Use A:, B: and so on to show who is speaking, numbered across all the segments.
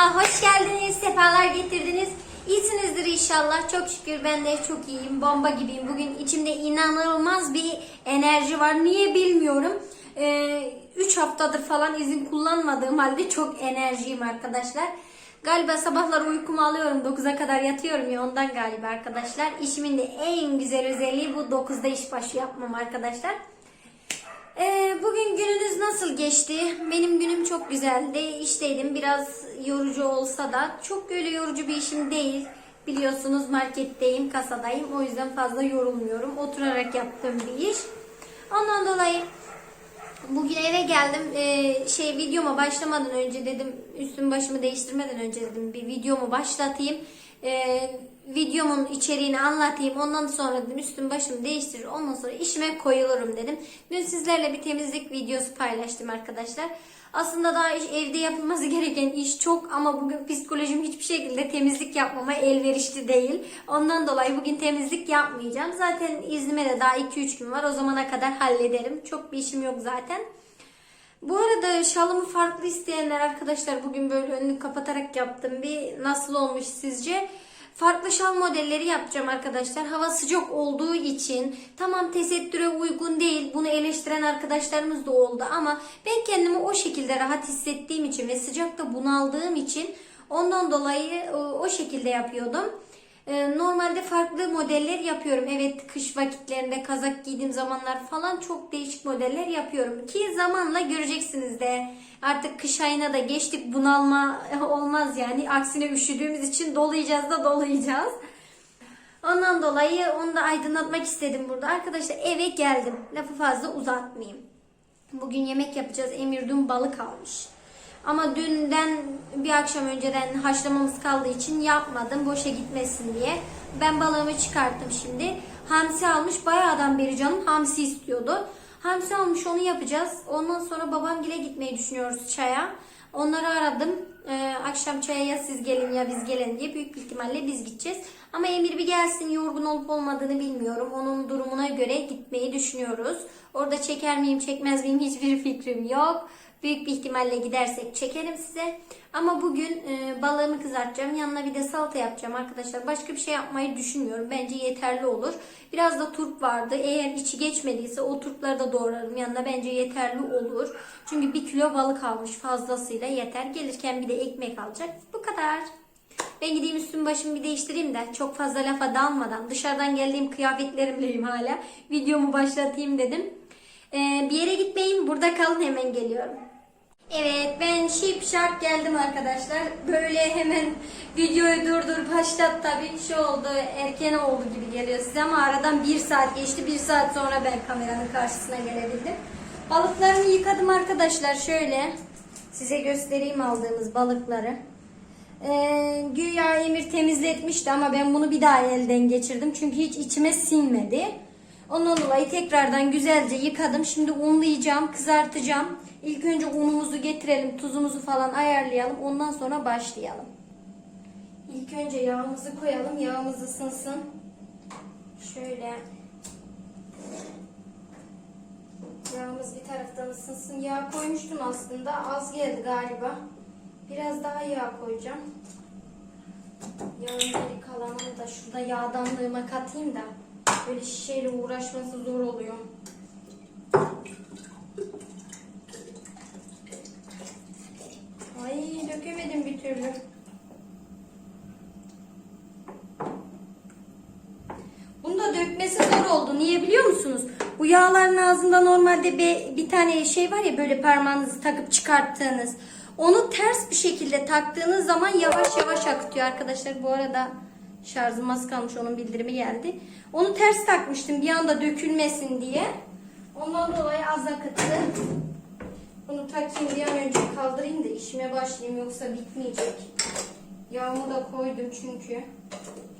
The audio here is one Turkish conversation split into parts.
A: Hoş geldiniz, sefalar getirdiniz. İyisinizdir inşallah. Çok şükür ben de çok iyiyim, bomba gibiyim. Bugün içimde inanılmaz bir enerji var. Niye bilmiyorum. 3 haftadır falan izin kullanmadığım halde çok enerjiyim arkadaşlar. Galiba sabahlar uykumu alıyorum. 9'a kadar yatıyorum ya ondan galiba arkadaşlar. İşimin de en güzel özelliği bu 9'da işbaşı yapmam arkadaşlar. Ee, bugün gününüz nasıl geçti? Benim günüm çok güzeldi. İşteydim. Biraz yorucu olsa da çok öyle yorucu bir işim değil. Biliyorsunuz marketteyim, kasadayım. O yüzden fazla yorulmuyorum. Oturarak yaptığım bir iş. Ondan dolayı bugün eve geldim. Ee, şey videoma başlamadan önce dedim üstüm başımı değiştirmeden önce dedim bir videomu başlatayım. Ee, videomun içeriğini anlatayım. Ondan sonra dedim üstüm başımı değiştirir. Ondan sonra işime koyulurum dedim. Dün sizlerle bir temizlik videosu paylaştım arkadaşlar. Aslında daha iş, evde yapılması gereken iş çok ama bugün psikolojim hiçbir şekilde temizlik yapmama elverişli değil. Ondan dolayı bugün temizlik yapmayacağım. Zaten iznime de daha 2-3 gün var. O zamana kadar hallederim. Çok bir işim yok zaten. Bu arada şalımı farklı isteyenler arkadaşlar bugün böyle önünü kapatarak yaptım. Bir nasıl olmuş sizce? Farklı şal modelleri yapacağım arkadaşlar. Hava sıcak olduğu için tamam tesettüre uygun değil. Bunu eleştiren arkadaşlarımız da oldu ama ben kendimi o şekilde rahat hissettiğim için ve sıcakta bunaldığım için ondan dolayı e, o şekilde yapıyordum. Ee, Normalde farklı modeller yapıyorum. Evet kış vakitlerinde kazak giydiğim zamanlar falan çok değişik modeller yapıyorum. Ki zamanla göreceksiniz de artık kış ayına da geçtik bunalma olmaz yani. Aksine üşüdüğümüz için dolayacağız da dolayacağız. Ondan dolayı onu da aydınlatmak istedim burada. Arkadaşlar eve geldim. Lafı fazla uzatmayayım. Bugün yemek yapacağız. Emir dün balık almış. Ama dünden bir akşam önceden haşlamamız kaldığı için yapmadım. Boşa gitmesin diye. Ben balığımı çıkarttım şimdi. Hamsi almış. Bayağıdan beri canım hamsi istiyordu. Hamsi almış onu yapacağız. Ondan sonra babamgile gitmeyi düşünüyoruz çaya. Onları aradım. Ee, akşam çaya ya siz gelin ya biz gelin diye büyük ihtimalle biz gideceğiz. Ama Emir bir gelsin yorgun olup olmadığını bilmiyorum. Onun durumuna göre gitmeyi düşünüyoruz. Orada çeker miyim çekmez miyim hiçbir fikrim yok. Büyük bir ihtimalle gidersek çekerim size. Ama bugün e, balığımı kızartacağım. Yanına bir de salata yapacağım arkadaşlar. Başka bir şey yapmayı düşünmüyorum. Bence yeterli olur. Biraz da turp vardı. Eğer içi geçmediyse o turpları da doğrarım. Yanına bence yeterli olur. Çünkü bir kilo balık almış fazlasıyla yeter. Gelirken bir de ekmek alacak. Bu kadar. Ben gideyim üstüm başımı bir değiştireyim de çok fazla lafa dalmadan dışarıdan geldiğim kıyafetlerimleyim hala. Videomu başlatayım dedim. Ee, bir yere gitmeyin burada kalın hemen geliyorum. Evet ben şip şak geldim arkadaşlar. Böyle hemen videoyu durdur başlat tabii şey oldu erken oldu gibi geliyor size ama aradan bir saat geçti. Bir saat sonra ben kameranın karşısına gelebildim. Balıklarımı yıkadım arkadaşlar şöyle. Size göstereyim aldığımız balıkları. Ee, güya Emir temizletmişti ama ben bunu bir daha elden geçirdim. Çünkü hiç içime sinmedi. Ondan dolayı tekrardan güzelce yıkadım. Şimdi unlayacağım, kızartacağım. İlk önce unumuzu getirelim, tuzumuzu falan ayarlayalım. Ondan sonra başlayalım. İlk önce yağımızı koyalım. Yağımız ısınsın. Şöyle. Yağımız bir taraftan ısınsın. Yağ koymuştum aslında. Az geldi galiba. Biraz daha yağ koyacağım. Yağın geri kalanını da şurada yağdanlığıma katayım da. Böyle şişeyle uğraşması zor oluyor. Ay dökemedim bir türlü. Bunu da dökmesi zor oldu. Niye biliyor musunuz? Bu yağların ağzında normalde bir, bir tane şey var ya böyle parmağınızı takıp çıkarttığınız. Onu ters bir şekilde taktığınız zaman yavaş yavaş akıtıyor arkadaşlar. Bu arada şarjım az kalmış onun bildirimi geldi. Onu ters takmıştım bir anda dökülmesin diye. Ondan dolayı az akıttı. Bunu takayım bir an önce kaldırayım da işime başlayayım yoksa bitmeyecek. Yağımı da koydum çünkü.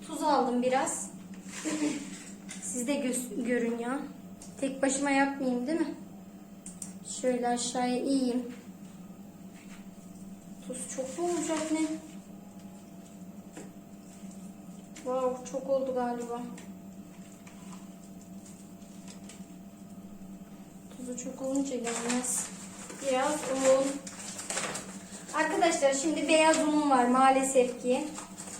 A: Tuz aldım biraz. Siz de gö- görün ya. Tek başıma yapmayayım değil mi? Şöyle aşağıya iyiyim. Tuz çok mu olacak ne? Wow çok oldu galiba. Tuzu çok olunca gelmez. Biraz un. Arkadaşlar şimdi beyaz unum var maalesef ki.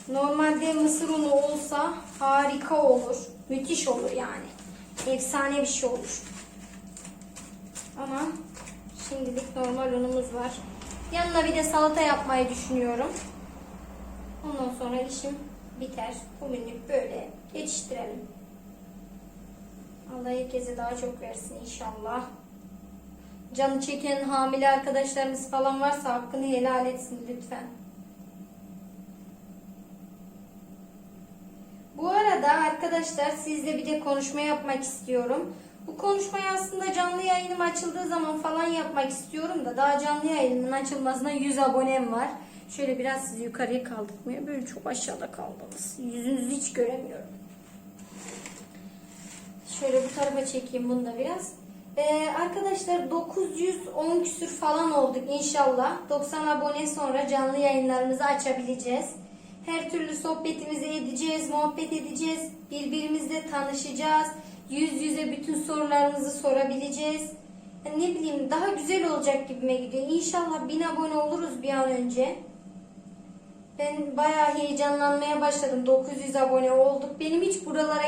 A: Normalde mısır unu olsa harika olur. Müthiş olur yani. Efsane bir şey olur. Ama şimdilik normal unumuz var. Yanına bir de salata yapmayı düşünüyorum. Ondan sonra işim biter. Bugünlük böyle geçiştirelim. Allah herkese daha çok versin inşallah. Canı çeken hamile arkadaşlarımız falan varsa hakkını helal etsin lütfen. Bu arada arkadaşlar sizle bir de konuşma yapmak istiyorum. Bu konuşmayı aslında canlı yayınım açıldığı zaman falan yapmak istiyorum da daha canlı yayınımın açılmasına 100 abonem var. Şöyle biraz sizi yukarıya kaldırmıyor. Böyle çok aşağıda kaldınız. Yüzünüzü hiç göremiyorum. Şöyle bu tarafa çekeyim bunu da biraz. Ee, arkadaşlar 910 küsür falan olduk inşallah. 90 abone sonra canlı yayınlarımızı açabileceğiz. Her türlü sohbetimizi edeceğiz, muhabbet edeceğiz. Birbirimizle tanışacağız. Yüz yüze bütün sorularımızı sorabileceğiz. Yani ne bileyim daha güzel olacak gibime gidiyor. İnşallah 1000 abone oluruz bir an önce. Ben bayağı heyecanlanmaya başladım. 900 abone olduk. Benim hiç buralara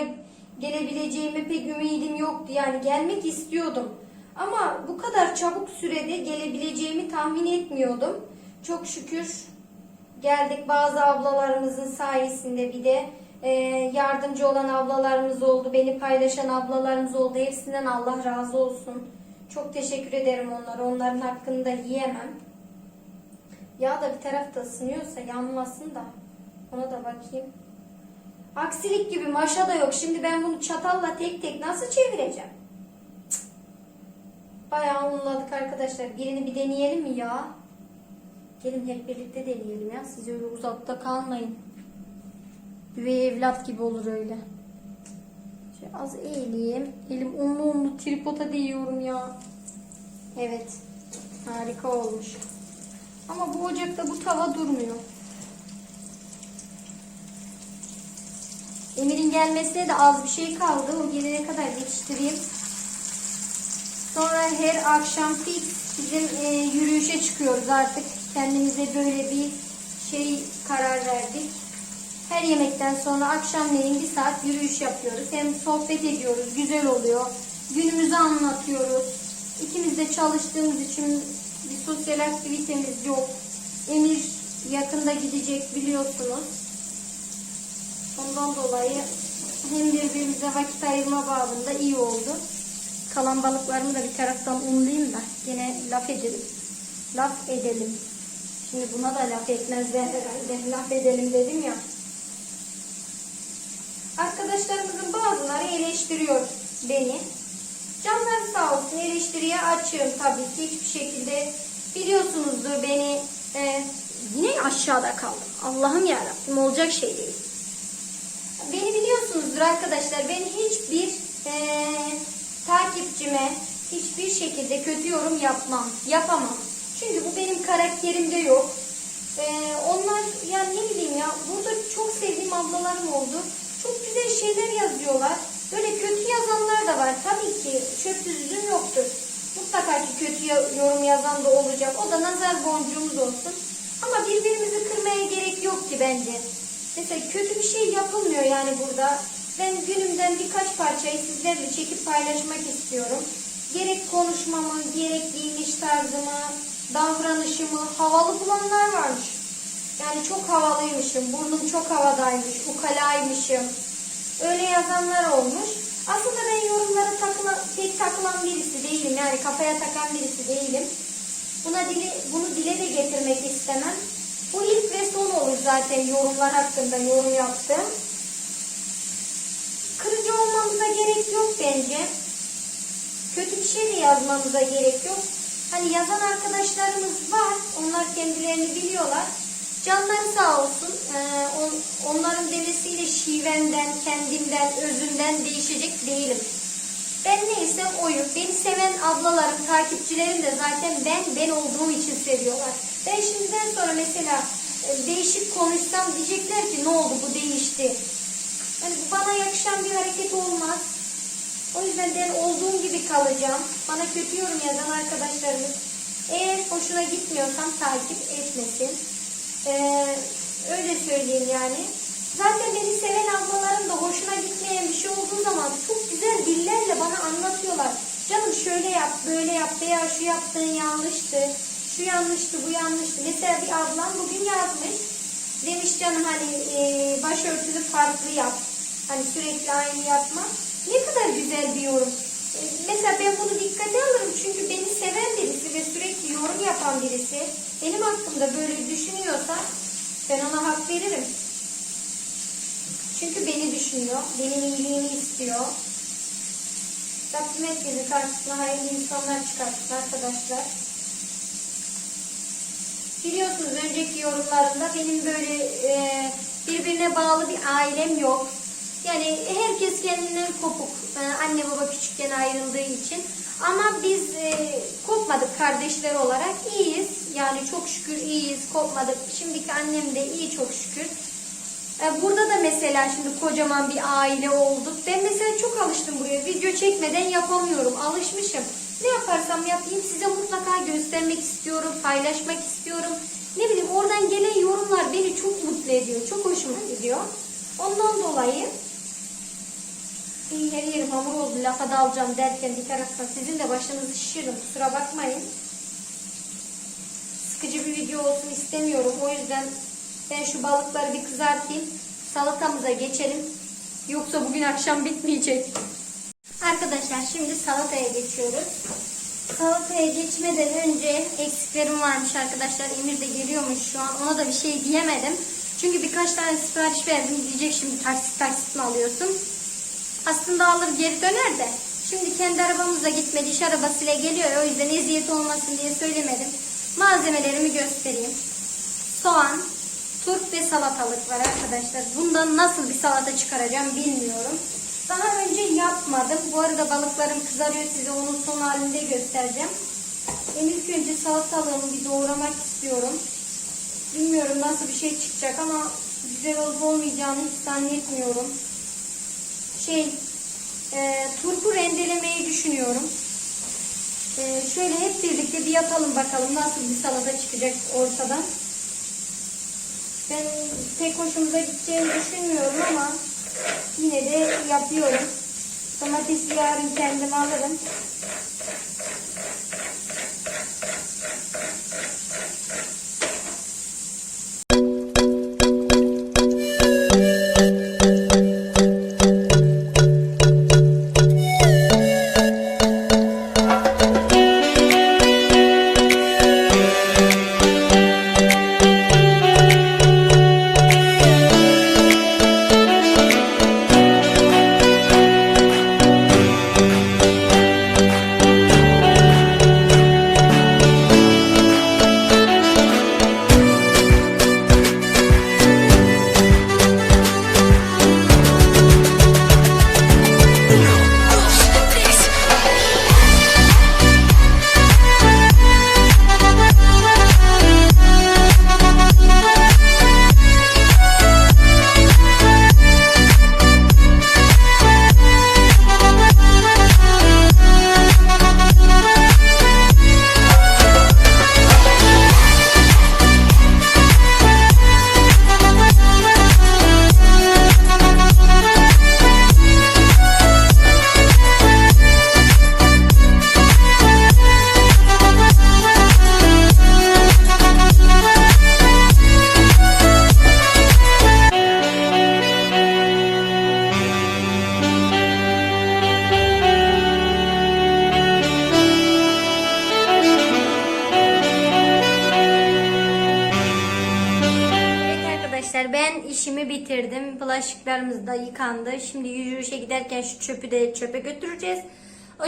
A: gelebileceğime pek ümidim yoktu. Yani gelmek istiyordum. Ama bu kadar çabuk sürede gelebileceğimi tahmin etmiyordum. Çok şükür geldik bazı ablalarımızın sayesinde bir de e, yardımcı olan ablalarımız oldu. Beni paylaşan ablalarımız oldu. Hepsinden Allah razı olsun. Çok teşekkür ederim onlara. Onların hakkını da yiyemem. Yağ da bir tarafta ısınıyorsa yanmasın da. Ona da bakayım. Aksilik gibi maşa da yok. Şimdi ben bunu çatalla tek tek nasıl çevireceğim? Cık. Bayağı unladık arkadaşlar. Birini bir deneyelim mi ya? Gelin hep birlikte deneyelim ya. Siz öyle uzakta kalmayın. Üvey evlat gibi olur öyle. Şöyle az eğileyim. Elim unlu unlu tripoda değiyorum ya. Evet. Harika olmuş. Ama bu ocakta bu tava durmuyor. Emir'in gelmesine de az bir şey kaldı. O gelene kadar yetiştireyim. Sonra her akşam fix bizim e, yürüyüşe çıkıyoruz artık. Kendimize böyle bir şey karar verdik. Her yemekten sonra akşamleyin bir saat yürüyüş yapıyoruz. Hem sohbet ediyoruz. Güzel oluyor. Günümüzü anlatıyoruz. İkimiz de çalıştığımız için bir sosyal aktivitemiz yok. Emir yakında gidecek biliyorsunuz. Ondan dolayı hem birbirimize vakit ayırma babında iyi oldu. Kalan balıklarımı da bir taraftan unlayayım da yine laf edelim. Laf edelim. Şimdi buna da laf etmezler herhalde. Laf edelim dedim ya. Arkadaşlarımızın bazıları eleştiriyor beni. Canları sağ olsun eleştiriye açığım tabii ki hiçbir şekilde biliyorsunuzdur beni e, yine aşağıda kaldım. Allah'ım yarabbim olacak şey değil. Beni biliyorsunuzdur arkadaşlar. Ben hiçbir e, takipçime hiçbir şekilde kötü yorum yapmam. Yapamam. Çünkü bu benim karakterimde yok. E, onlar yani ne bileyim ya burada çok sevdiğim ablalarım oldu. Çok güzel şeyler yazıyorlar. Böyle kötü yazanlar da var. Tabii ki çöp düzgün yoktur. Mutlaka ki kötü yorum yazan da olacak. O da nazar boncuğumuz olsun. Ama birbirimizi kırmaya gerek yok ki bence. Mesela kötü bir şey yapılmıyor yani burada. Ben günümden birkaç parçayı sizlerle çekip paylaşmak istiyorum. Gerek konuşmamı, gerek giyiniş tarzımı, davranışımı havalı bulanlar varmış. Yani çok havalıymışım, burnum çok havadaymış, ukalaymışım. Öyle yazanlar olmuş. Aslında ben yorumlara takılan, pek takılan birisi değilim. Yani kafaya takan birisi değilim. Buna dili, bunu dile de getirmek istemem. Bu ilk ve son olur zaten yorumlar hakkında yorum yaptım. Kırıcı olmamıza gerek yok bence. Kötü bir şey de yazmamıza gerek yok. Hani yazan arkadaşlarımız var. Onlar kendilerini biliyorlar. Canları sağ olsun. Ee, on, onların demesiyle şivenden, kendimden, özünden değişecek değilim. Ben neysem oyum. Beni seven ablalarım, takipçilerim de zaten ben ben olduğum için seviyorlar. Ben şimdiden sonra mesela e, değişik konuşsam diyecekler ki ne oldu bu değişti. Yani bana yakışan bir hareket olmaz. O yüzden ben olduğum gibi kalacağım. Bana kötü yorum yazan arkadaşlarımız Eğer hoşuna gitmiyorsam takip etmesin. Ee, öyle söyleyeyim yani. Zaten beni seven ablalarım da hoşuna gitmeyen bir şey olduğu zaman çok güzel dillerle bana anlatıyorlar. Canım şöyle yap, böyle yap veya şu yaptığın yanlıştı, şu yanlıştı, bu yanlıştı. Mesela bir ablam bugün yazmış. Demiş canım hani e, başörtülü farklı yap. Hani sürekli aynı yapma. Ne kadar güzel bir yorum. Mesela ben bunu dikkate alırım çünkü beni seven birisi ve sürekli yorum yapan birisi benim hakkımda böyle düşünüyorsa ben ona hak veririm. Çünkü beni düşünüyor, benim iyiliğimi istiyor. Rabbim herkesin karşısına hayırlı insanlar çıkartsın arkadaşlar. Biliyorsunuz önceki yorumlarımda benim böyle e, birbirine bağlı bir ailem yok. Yani herkes kendinden kopuk. E, anne baba küçükken ayrıldığı için. Ama biz e, kopmadık kardeşler olarak. iyiyiz. Yani çok şükür iyiyiz, kopmadık. Şimdiki annem de iyi çok şükür. E, Burada da mesela şimdi kocaman bir aile olduk. Ben mesela çok alıştım buraya. Video çekmeden yapamıyorum. Alışmışım. Ne yaparsam yapayım size mutlaka göstermek istiyorum, paylaşmak istiyorum. Ne bileyim oradan gelen yorumlar beni çok mutlu ediyor. Çok hoşuma gidiyor. Ondan dolayı her yerim hamur oldu lafa dalacağım derken bir taraftan sizin de başınızı şişirdim kusura bakmayın. Sıkıcı bir video olsun istemiyorum. O yüzden ben şu balıkları bir kızartayım. Salatamıza geçelim. Yoksa bugün akşam bitmeyecek. Arkadaşlar şimdi salataya geçiyoruz. Salataya geçmeden önce eksiklerim varmış arkadaşlar. Emir de geliyormuş şu an. Ona da bir şey diyemedim. Çünkü birkaç tane sipariş verdim. Diyecek şimdi taksit taksit mi alıyorsun? Aslında alır geri döner de. Şimdi kendi arabamızla gitmedi. iş arabasıyla geliyor. O yüzden eziyet olmasın diye söylemedim. Malzemelerimi göstereyim. Soğan, turp ve salatalık var arkadaşlar. Bundan nasıl bir salata çıkaracağım bilmiyorum. Daha önce yapmadım. Bu arada balıklarım kızarıyor. Size onun son halinde göstereceğim. Ben ilk önce salatalığımı bir doğramak istiyorum. Bilmiyorum nasıl bir şey çıkacak ama güzel olup olmayacağını hiç zannetmiyorum. Şey, e, turpu rendelemeyi düşünüyorum. E, şöyle hep birlikte bir yapalım bakalım nasıl bir salata çıkacak ortadan. Ben pek hoşumuza gideceğini düşünmüyorum ama yine de yapıyorum. Domatesi yarın kendim alırım. Bulaşıklarımız da yıkandı. Şimdi yürüyüşe giderken şu çöpü de çöpe götüreceğiz.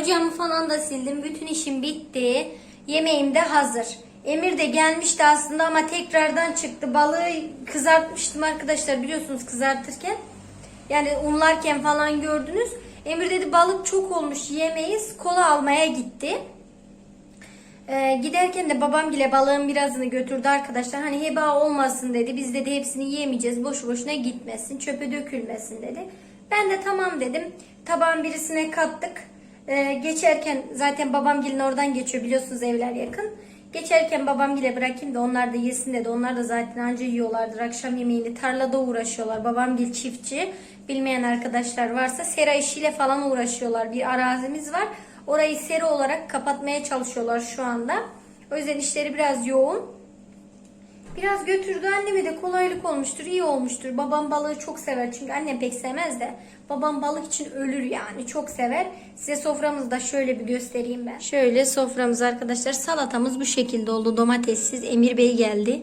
A: Ocağımı falan da sildim. Bütün işim bitti. Yemeğim de hazır. Emir de gelmişti aslında ama tekrardan çıktı. Balığı kızartmıştım arkadaşlar biliyorsunuz kızartırken. Yani unlarken falan gördünüz. Emir dedi balık çok olmuş yemeyiz. Kola almaya gitti. Ee, giderken de babam bile balığın birazını götürdü arkadaşlar. Hani heba olmasın dedi. Biz dedi hepsini yiyemeyeceğiz. Boşu boşuna gitmesin. Çöpe dökülmesin dedi. Ben de tamam dedim. Tabağın birisine kattık. Ee, geçerken zaten babam gelin oradan geçiyor biliyorsunuz evler yakın. Geçerken babam bile bırakayım da onlar da yesin dedi. Onlar da zaten anca yiyorlardır. Akşam yemeğini tarlada uğraşıyorlar. Babam gil çiftçi. Bilmeyen arkadaşlar varsa sera işiyle falan uğraşıyorlar. Bir arazimiz var. Orayı sera olarak kapatmaya çalışıyorlar şu anda. O yüzden işleri biraz yoğun. Biraz götürdü anneme de kolaylık olmuştur, iyi olmuştur. Babam balığı çok sever çünkü annem pek sevmez de. Babam balık için ölür yani çok sever. Size soframızı da şöyle bir göstereyim ben. Şöyle soframız arkadaşlar salatamız bu şekilde oldu domatessiz. Emir Bey geldi.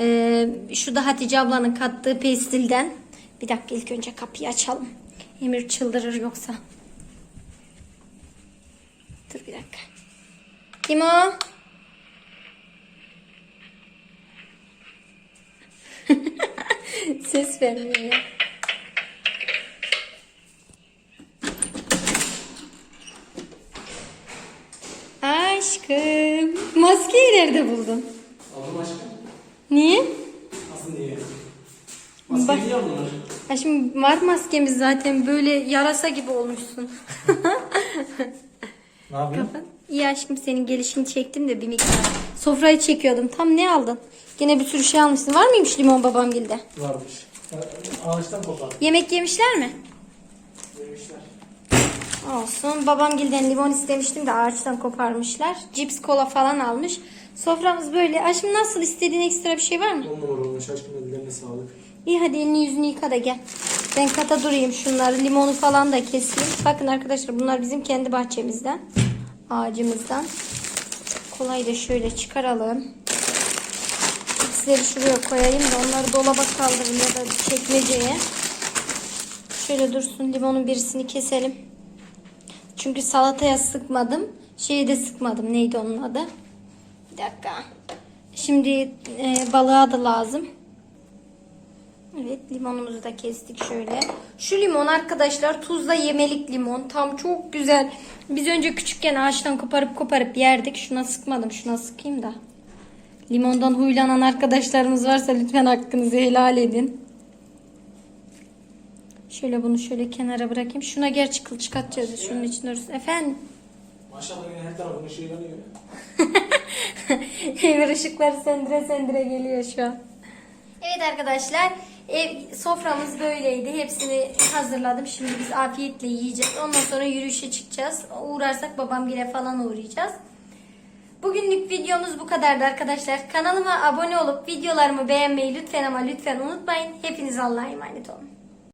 A: Ee, şu da Hatice ablanın kattığı pestilden. Bir dakika ilk önce kapıyı açalım. Emir çıldırır yoksa. Dur bir dakika. Kim o? Ses vermiyor ya. Aşkım. Maskeyi nerede buldun?
B: Aldım aşkım.
A: Niye?
B: Nasıl niye? Maske niye aldılar?
A: Ha şimdi var maskemiz zaten böyle yarasa gibi olmuşsun.
B: Ne yapayım?
A: İyi aşkım senin gelişini çektim de bir miktar. Sofrayı çekiyordum. Tam ne aldın? Gene bir sürü şey almışsın. Var mıymış limon babamgilde?
B: Varmış. Ağaçtan kopar.
A: Yemek yemişler mi?
B: Demişler.
A: Olsun. Babamgilden limon istemiştim de ağaçtan koparmışlar. Cips kola falan almış. Soframız böyle. Aşkım nasıl istediğin ekstra bir şey var mı?
B: On numara olmuş aşkım ellerine sağlık.
A: İyi hadi elini yüzünü yıka da gel. Ben kata durayım şunları. Limonu falan da keseyim. Bakın arkadaşlar bunlar bizim kendi bahçemizden. Ağacımızdan. Kolayı da şöyle çıkaralım. Cipsleri şuraya koyayım da onları dolaba kaldırayım ya da çekmeceye. Şöyle dursun limonun birisini keselim. Çünkü salataya sıkmadım. Şeye de sıkmadım. Neydi onun adı? Bir dakika. Şimdi e, balığa da lazım. Evet limonumuzu da kestik şöyle. Şu limon arkadaşlar tuzla yemelik limon. Tam çok güzel. Biz önce küçükken ağaçtan koparıp koparıp yerdik. Şuna sıkmadım. Şuna sıkayım da. Limondan huylanan arkadaşlarımız varsa lütfen hakkınızı helal edin. Şöyle bunu şöyle kenara bırakayım. Şuna gerçi kılçık atacağız. Şunun için dursun. Efendim?
B: Maşallah yine her tarafın ışığı yanıyor.
A: Evin ışıkları sendire sendire geliyor şu an. Evet arkadaşlar ev soframız böyleydi. Hepsini hazırladım. Şimdi biz afiyetle yiyeceğiz. Ondan sonra yürüyüşe çıkacağız. Uğrarsak babamgile falan uğrayacağız. Bugünlük videomuz bu kadardı arkadaşlar. Kanalıma abone olup videolarımı beğenmeyi lütfen ama lütfen unutmayın. Hepiniz Allah'a emanet olun.